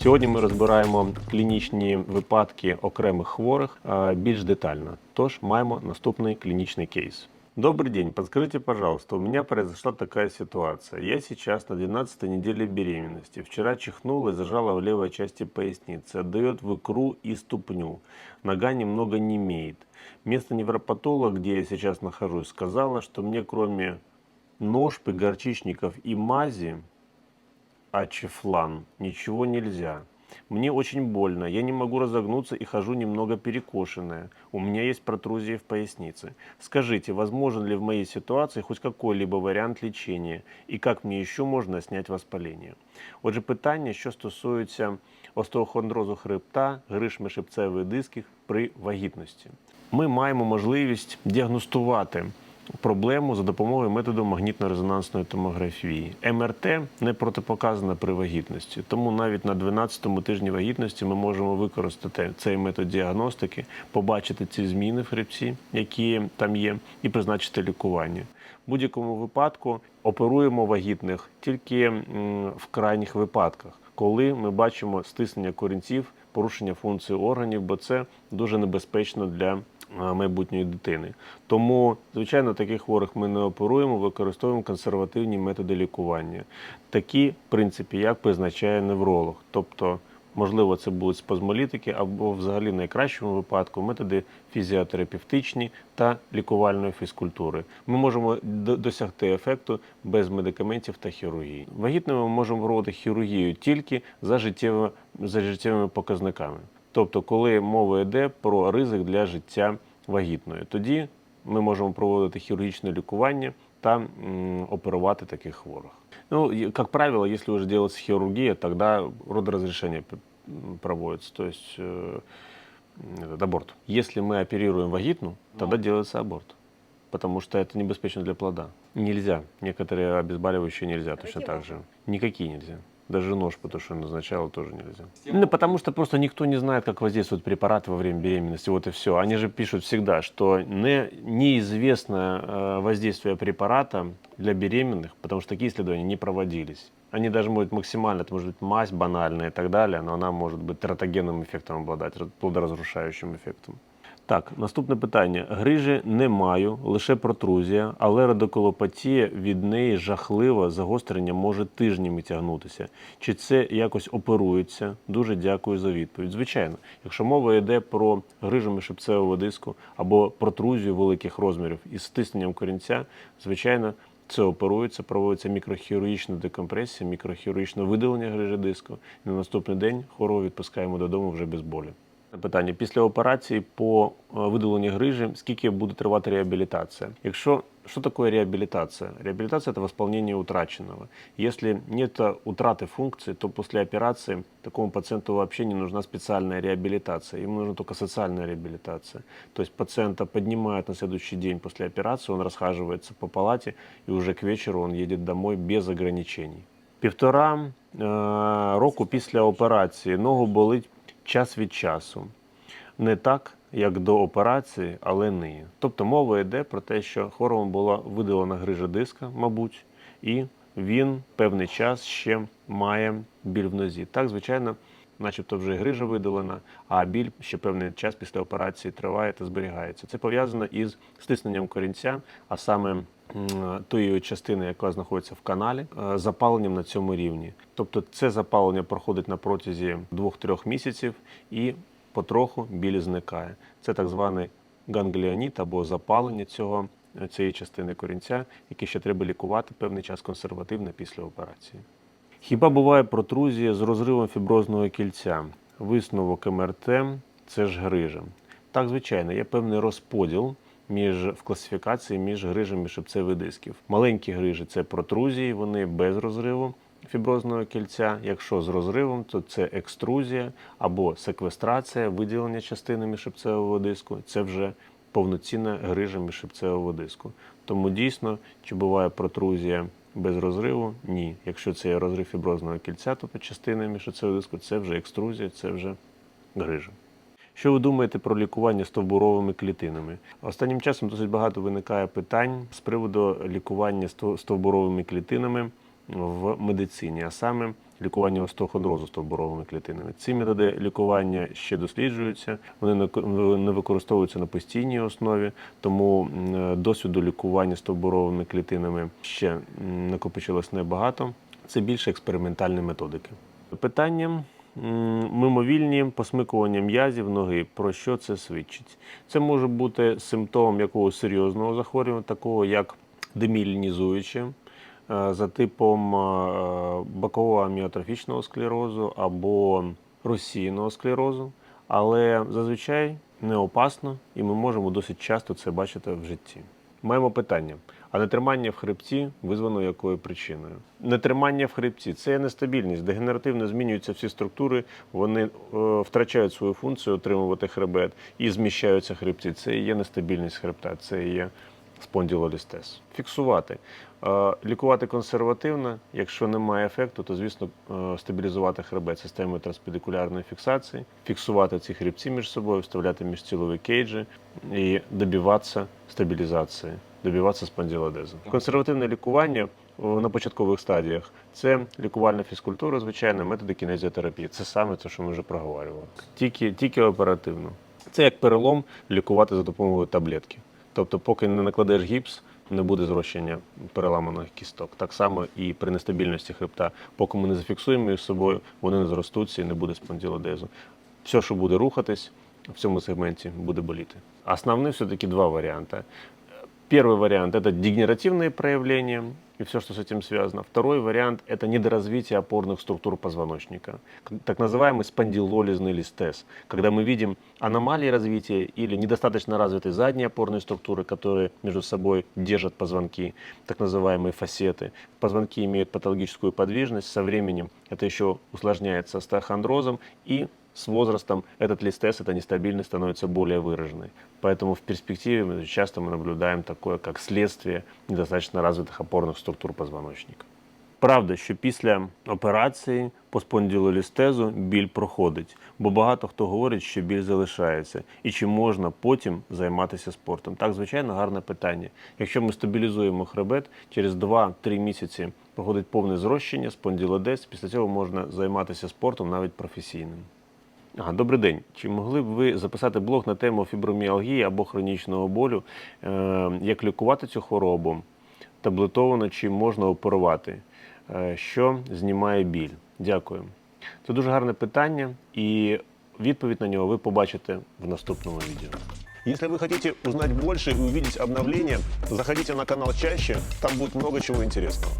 Сьогодні ми розбираємо клінічні випадки окремих хворих е, більш детально. Тож маємо наступний клиничный кейс. Добрый день, подскажите, пожалуйста, у меня произошла такая ситуация. Я сейчас на 12 неделе беременности. Вчера чихнула и зажала в левой части поясницы. Отдает в икру и ступню. Нога немного не имеет. Место невропатолога, где я сейчас нахожусь, сказала, что мне кроме ножпы, горчичников и мази ачефлан. Ничего нельзя. Мне очень больно, я не могу разогнуться и хожу немного перекошенная. У меня есть протрузия в пояснице. Скажите, возможен ли в моей ситуации хоть какой-либо варіант лечения і як мені ще можна зняти воспалення? Отже, питання, що стосується остеохондрозу хребта, гриш мишепцевої дисків при вагітності. Ми маємо можливість діагностувати проблему за допомогою методу магнітно-резонансної томографії. МРТ не протипоказана при вагітності, тому навіть на 12-му тижні вагітності ми можемо використати цей метод діагностики, побачити ці зміни в хребці, які там є, і призначити лікування. В будь-якому випадку оперуємо вагітних тільки в крайніх випадках, коли ми бачимо стиснення корінців, порушення функції органів, бо це дуже небезпечно для майбутньої дитини. Тому, звичайно, таких хворих ми не оперуємо, використовуємо консервативні методи лікування, такі, в принципі, як призначає невролог. Тобто, можливо, це будуть спазмолітики або, взагалі, в найкращому випадку, методи фізіотерапевтичні та лікувальної фізкультури. Ми можемо досягти ефекту без медикаментів та хірургії. Вагітними ми можемо проводити хірургію тільки за життєвими, за життєвими показниками. Тобто, коли мова йде про ризик для життя вагітної, тоді ми можемо проводити хірургічне лікування та м, оперувати таких хворих. Ну, и, как правило, если уже делается хирургия, тогда родоразрешение п- м, проводится, то есть э, м, этот аборт. Если мы оперируем вагитну, тогда делается аборт, потому что это небеспечно для плода. Нельзя, некоторые обезболивающие нельзя точно какие так же. Никакие нельзя. Даже нож, потому что назначала, тоже нельзя. Ну, потому что просто никто не знает, как воздействуют препараты во время беременности. Вот и все. Они же пишут всегда, что не, неизвестно э, воздействие препарата для беременных, потому что такие исследования не проводились. Они даже могут быть максимально, это может быть мазь банальная и так далее, но она может быть тератогенным эффектом обладать, плодоразрушающим эффектом. Так, наступне питання. Грижі не маю, лише протрузія, але радикулопатія від неї жахлива, загострення може тижнями тягнутися. Чи це якось оперується? Дуже дякую за відповідь. Звичайно, якщо мова йде про грижу міжшипцевого диску або протрузію великих розмірів із стисненням корінця, звичайно, це оперується, проводиться мікрохірургічна декомпресія, мікрохірургічне видалення грижі диску. І на наступний день хворого відпускаємо додому вже без болі. Питання після операції по е, видаленню грижі, скільки буде тривати реабілітація? Якщо що таке реабілітація? Реабілітація – це восполнение утраченного. Если нет утраты функции, то после операции такому пациенту вообще не нужна специальная реабилитация. Ему нужна только социальная реабилитация. То есть пациента поднимают на следующий день после операции, он расхаживается по палате, и уже к вечеру он едет домой без ограничений. Півтора е, року після операції ногу болить час від часу. Не так, як до операції, але ниє. Тобто мова йде про те, що хворому була видалена грижа диска, мабуть, і він певний час ще має біль в нозі. Так, звичайно, начебто вже грижа видалена, а біль ще певний час після операції триває та зберігається. Це пов'язано із стисненням корінця, а саме тої частини, яка знаходиться в каналі, е, запаленням на цьому рівні. Тобто це запалення проходить на протязі 2-3 місяців і потроху біль зникає. Це так званий гангліоніт або запалення цього, цієї частини корінця, яке ще треба лікувати певний час консервативно після операції. Хіба буває протрузія з розривом фіброзного кільця? Висновок МРТ це ж грижа. Так, звичайно, є певний розподіл між в класифікації між грижами шипцевих дисків. Маленькі грижі це протрузії, вони без розриву фіброзного кільця. Якщо з розривом, то це екструзія або секвестрація, виділення частини міжшипцевого диску. Це вже повноцінна грижа міжшипцевого диску. Тому дійсно, чи буває протрузія без розриву? Ні. Якщо це є розрив фіброзного кільця, тобто частини мішоцевого диску, це вже екструзія, це вже грижа. Що ви думаєте про лікування стовбуровими клітинами? Останнім часом досить багато виникає питань з приводу лікування сто- стовбуровими клітинами в медицині, а саме лікування остеохондрозу стовбуровими клітинами. Ці методи лікування ще досліджуються, вони не використовуються на постійній основі, тому досвіду лікування стовбуровими клітинами ще накопичилось небагато. Це більше експериментальні методики. Питання мимовільні посмикування м'язів ноги. Про що це свідчить? Це може бути симптомом якогось серйозного захворювання, такого як демілінізуюче, е, за типом е, бокового аміотрофічного склерозу або російного склерозу, але зазвичай не опасно, і ми можемо досить часто це бачити в житті. Маємо питання: а нетримання в хребті визвано якою причиною? Нетримання в хребті це є нестабільність, дегенеративно змінюються всі структури, вони е, втрачають свою функцію отримувати хребет і зміщаються хребці. Це є нестабільність хребта, це є спондилолістез. Фіксувати. Е, Лікувати консервативно, якщо немає ефекту, то звісно е, стабілізувати хребет системою транспедикулярної фіксації, фіксувати ці хребці між собою, вставляти міжцілові кейджі і добиватися стабілізації, добиватися спондилодезу. Консервативне лікування на початкових стадіях це лікувальна фізкультура, звичайно, методи кінезіотерапії. Це саме те, що ми вже проговорювали. Тільки, тільки оперативно. Це як перелом лікувати за допомогою таблетки. Тобто, поки не накладеш гіпс, не буде зрощення переламаних кісток. Так само і при нестабільності хребта, поки ми не зафіксуємо між собою, вони не зростуться і не буде спонділодезу. Все, що буде рухатись в цьому сегменті, буде боліти. Основні все-таки два варіанти. Первый вариант – это дегенеративные проявления и все, что с этим связано. Второй вариант – это недоразвитие опорных структур позвоночника, так называемый спондилолизный листез, когда мы видим аномалии развития или недостаточно развитые задние опорные структуры, которые между собой держат позвонки, так называемые фасеты. Позвонки имеют патологическую подвижность, со временем это еще усложняется остеохондрозом и с возрастом этот листез, эта нестабильность становится более выраженной. Поэтому в перспективе мы часто мы наблюдаем такое, как следствие недостаточно развитых опорных структур позвоночника. Правда, що після операції по спондилолістезу біль проходить, бо багато хто говорить, що біль залишається, і чи можна потім займатися спортом. Так, звичайно, гарне питання. Якщо ми стабілізуємо хребет, через 2-3 місяці проходить повне зрощення, спондилодез, після цього можна займатися спортом навіть професійним. Ага, добрий день. Чи могли б ви записати блог на тему фіброміалгії або хронічного болю? Е, як лікувати цю хворобу? Таблетовано чи можна оперувати? Е, що знімає біль? Дякую. Це дуже гарне питання, і відповідь на нього ви побачите в наступному відео. Если вы хотите узнать больше и увидеть обновления, заходите на канал чаще, там будет много чего интересного.